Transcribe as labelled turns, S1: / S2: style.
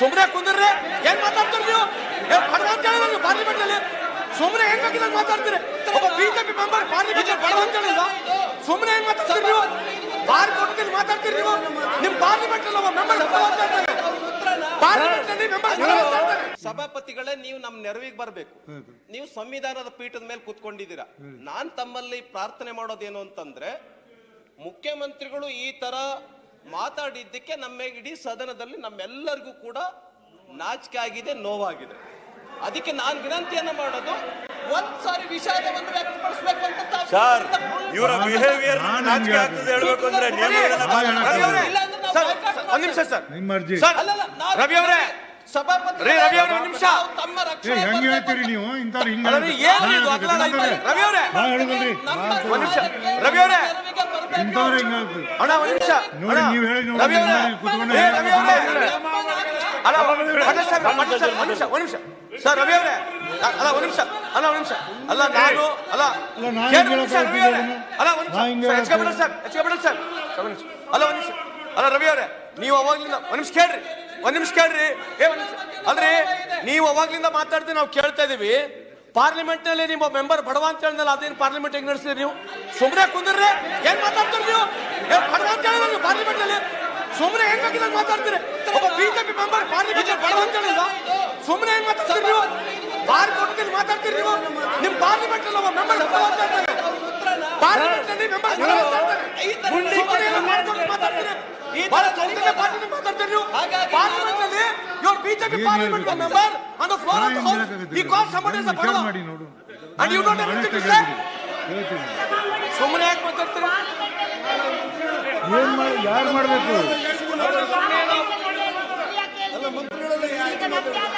S1: ಸುಮ್ಮನೆ ಕುಂದ್ರಿ ಏನ್ ಮಾತಾಡ್ತೀರಿ ನೀವು? ಸುಮ್ಮನೆ ಹೆಂಗ್ ಮಾತಾಡ್ತೀರಿ? ಒಬ್ಬ ಬಿಜೆಪಿ ಮೆಂಬರ್ ಪಾರ್ಲಿಮೆಂಟ್ ಹೆಂಗ್ ಮಾತಾಡ್ತೀರಿ ನೀವು? ಮಾತಾಡ್ತೀರಿ ನೀವು? ನಿಮ್ ಪಾರ್ಲಿಮೆಂಟ್
S2: ಸಭಾಪತಿಗಳೇ, ನೀವು ನಮ್ಮ ನೆರವಿಗೆ ಬರಬೇಕು. ನೀವು ಸಂವಿಧಾನದ ಪೀಠದ ಮೇಲೆ ಕೂತ್ಕೊಂಡಿದ್ದೀರಾ. ನಾನ್ ತಮ್ಮಲ್ಲಿ ಪ್ರಾರ್ಥನೆ ಮಾಡೋದೇನು ಅಂತಂದ್ರೆ, ಮುಖ್ಯಮಂತ್ರಿಗಳು ಈ ತರ ಮಾತಾಡಿದ್ದಕ್ಕೆ ನಮ್ಮ ಇಡೀ ಸದನದಲ್ಲಿ ನಮ್ಮೆಲ್ಲರಿಗೂ ಕೂಡ ನಾಚಿಕೆ ಆಗಿದೆ ನೋವಾಗಿದೆ. ಅದಕ್ಕೆ ನಾನು ವಿನಂತಿಯನ್ನ ಮಾಡೋದು ಒಂದ್ ಸಾರಿ ವಿಷಾದವನ್ನು ವ್ಯಕ್ತಪಡಿಸಬೇಕು ಅಂತ
S3: ಸರ್ ಇವರ ಬಿಹೇವಿಯರ್ ನಾಚಿಕೆ ಆಗ್ತದೆ ಹೇಳ್ಬೇಕು ಅಂದ್ರೆ
S1: ಒಂದ್ ನಿಮಿಷ ಸರ್
S4: ನಿಮ್ಮ ಅರ್ಜಿ.
S1: ಸರ್ ರವಿ ಅವರೇ.
S2: ಸಭಾಪತಿ
S1: ರವಿ ಅವರೇ, ಒಂದ್ ನಿಮಿಷ.
S2: ತಮ್ಮ ರಕ್ಷಣೆ
S4: ಹೆಂಗ್ ಹೇಳ್ತೀರಿ ನೀವು? ಇಂಥವ್ರು ಹಿಂಗ್?
S1: ರವಿ ಅವರೇ.
S2: ನಮ್ಮ
S1: ನಿಮಿಷ. ರವಿ ಅವರೇ. ಅಣ್ಣ ಒಂದು ನಿಮಿಷ. ಅಣ್ಣ,
S4: ನೀವ್ ಹೇಳಿ
S1: ರವಿ ಅವರೇ. ಒಂದ್ ನಿಮಿಷ ಒಂದ್ ನಿಮಿಷ ಸರ್ ರವಿ ಅವರೇ. ಅಲ್ಲ ಒಂದ್ ನಿಮಿಷ ಅಲ್ಲ ಒಂದು ನಿಮಿಷ. ಅಲ್ಲ ನಾನು ಅಲ್ಲ
S4: ಅಲ್ಲ,
S1: ಒಂದ್ ನಿಮಿಷ ಪಟೇಲ್ ಸಾಹೇಬ್ ಒಂದ್ ನಿಮಿಷ. ಅಲ್ಲ ಒಂದ್ ನಿಮಿಷ. ಅಲ್ಲ ರವಿ ಅವರೇ ನೀವು ಅವಾಗ್ಲಿಂದ ಒಂದು ನಿಮಿಷ ಕೇಳ್ರಿ. ಒಂದ್ ನಿಮಿಷ ಕೇಳ್ರಿ. ಏ ಒಂದು ನಿಮಿಷ. ಅಲ್ರಿ ನೀವು ಅವಾಗ್ಲಿಂದ ಮಾತಾಡ್ತೀವಿ ನಾವು ಕೇಳ್ತಾ ಇದೀವಿ. ಪಾರ್ಲಿಮೆಂಟ್ನಲ್ಲಿ ನಿಮ್ಮ ಮೆಂಬರ್ ಬಡವ ಅಂತ ಹೇಳಿದ್ನಲ್ಲ ಅದೇನು ಪಾರ್ಲಿಮೆಂಟ್ ಹೆಂಗ್ ನಡೆಸಿದ್ರಿ ನೀವು? ಸುಮ್ಮನೆ ಕುಂದ್ರಿ ಏನ್ ಮಾತಾಡ್ತೀರಿ ನೀವು? ಬಡವ ಅಂತ ಹೇಳಿದ್ರೆ ಪಾರ್ಲಿಮೆಂಟ್ನಲ್ಲಿ ಸುಮ್ಮನೆ ಹೆಂಗ್ ಮಾತಾಡ್ತೀರಿ? ಒಬ್ಬ ಬಿಜೆಪಿ ಮೆಂಬರ್ ಪಾರ್ಲಿಮೆಂಟ್ ಬಡವ ಅಂತ ಹೇಳಿಲ್ಲ ಸುಮ್ಮನೆ ಹೆಂಗ್ ಮಾತಾಡ್ತೀರಿ ನೀವು? ಬಾರ್ ಮಾತಾಡ್ತೀರಿ ನೀವು? ನಿಮ್ ಪಾರ್ಲಿಮೆಂಟ್ ಅಲ್ಲಿ ಒಬ್ಬ ಮೆಂಬರ್ ಬಡವ ಅಂತ ಹೇಳ್ತಾರೆ ಪಾರ್ಲಿಮೆಂಟ್ನಲ್ಲಿ ಮೆಂಬರ್ ಮಾತಾಡ್ತೀರಿ ಮಾತಾಡ್ತೀರಿ? ನೀವು? ಪಾರ್ಲಿಮೆಂಟ್ನಲ್ಲಿ BJP parliament member the floor of house, call somebody as a
S4: ವಿಚಾರ
S1: ಬಡವ
S4: ಮಾಡಿ ನೋಡು
S1: And you don't have
S4: ನಾನು
S1: anything to
S4: honest
S1: say?
S4: ಆಗಿ ಹೇಳ್ತೀನಿ. ಹೇಳ್ತೀನಿ.
S1: ಸುಮ್ಮನೆ ಯಾಕೆ ಮಾತಾಡ್ತೀರಾ
S4: ಏನ್ ಮಾಡಿ ಯಾರು ಮಾಡ್ಬೇಕು